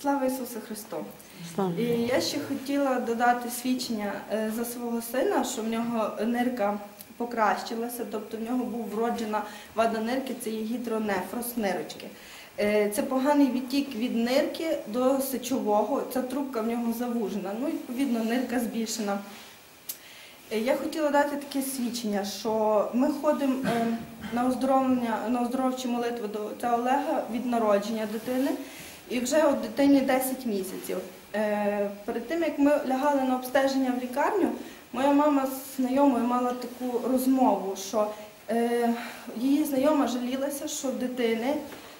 Слава Ісусу Христу! Слава. І я ще хотіла додати свідчення е, за свого сина, що в нього нирка покращилася, тобто в нього був вроджена вада нирки, це є гідронефроз нирочки. Е, Це поганий відтік від нирки до сечового, ця трубка в нього завужена, ну, відповідно, нирка збільшена. Е, Я хотіла дати таке свідчення, що ми ходимо на оздоровлення, на оздоровчі молитви до отця Олега від народження дитини, і вже от дитині 10 місяців. Е, Перед тим як ми лягали на обстеження в лікарню, моя мама з знайомою мала таку розмову, що е, її знайома жалілася, що дитини.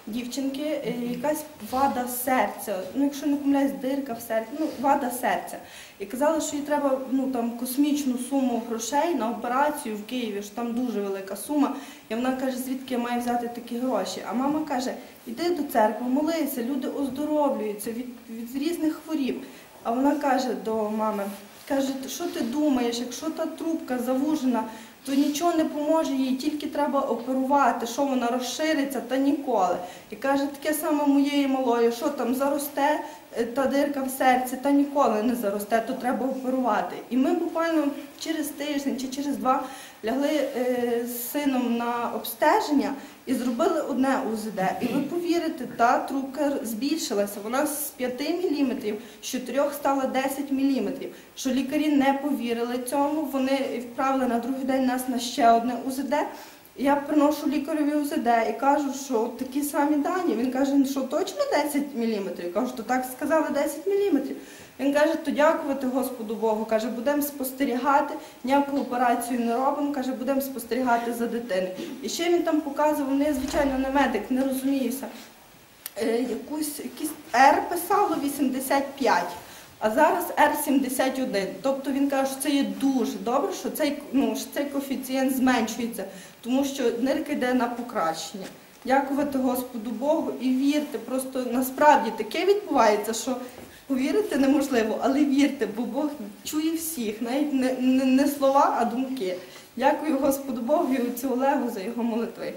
Дівчинки, е, якась вада серця, ну якщо не помиляюсь, дирка в серці, ну вада серця. І казали, що їй треба ну там космічну суму грошей на операцію в Києві, що там дуже велика сума. І вона каже, звідки я маю взяти такі гроші. А мама каже: іди до церкви, молися, люди оздоровлюються від, від різних хворіб. А вона каже до мами: каже, що ти думаєш, якщо та трубка завужена, то нічого не поможе їй, тільки треба оперувати, що вона розшириться та ніколи. І каже, таке саме моєї малої, що там заросте е, та дирка в серці, та ніколи не заросте, то треба оперувати. І ми буквально через тиждень чи через два лягли е, з сином на обстеження і зробили одне УЗД. І ви повірите, та трубка збільшилася. Вона з 5 мм, з 4 стала 10 мм. Що лікарі не повірили цьому, вони відправили на другий день нас на ще одне УЗД. Я приношу лікареві УЗД і кажу, що такі самі дані. Він каже, «Ну що точно 10 мм? Я кажу, то так сказали 10 мм. Він каже, то дякувати Господу Богу. Каже, будемо спостерігати, ніяку операцію не робимо, каже, будемо спостерігати за дитиною. І ще він там показував, ну я звичайно не медик, не розуміюся. Е, якусь якийсь R писало 85, а зараз R71. Тобто він каже, що це є дуже добре, що цей, ну, що цей коефіцієнт зменшується, тому що нирка йде на покращення. Дякувати Господу Богу і вірте. Просто насправді таке відбувається, що повірити неможливо, але вірте, бо Бог чує всіх, навіть не, не, не слова, а думки. Дякую Господу Богу і отцю Олегу за його молитви.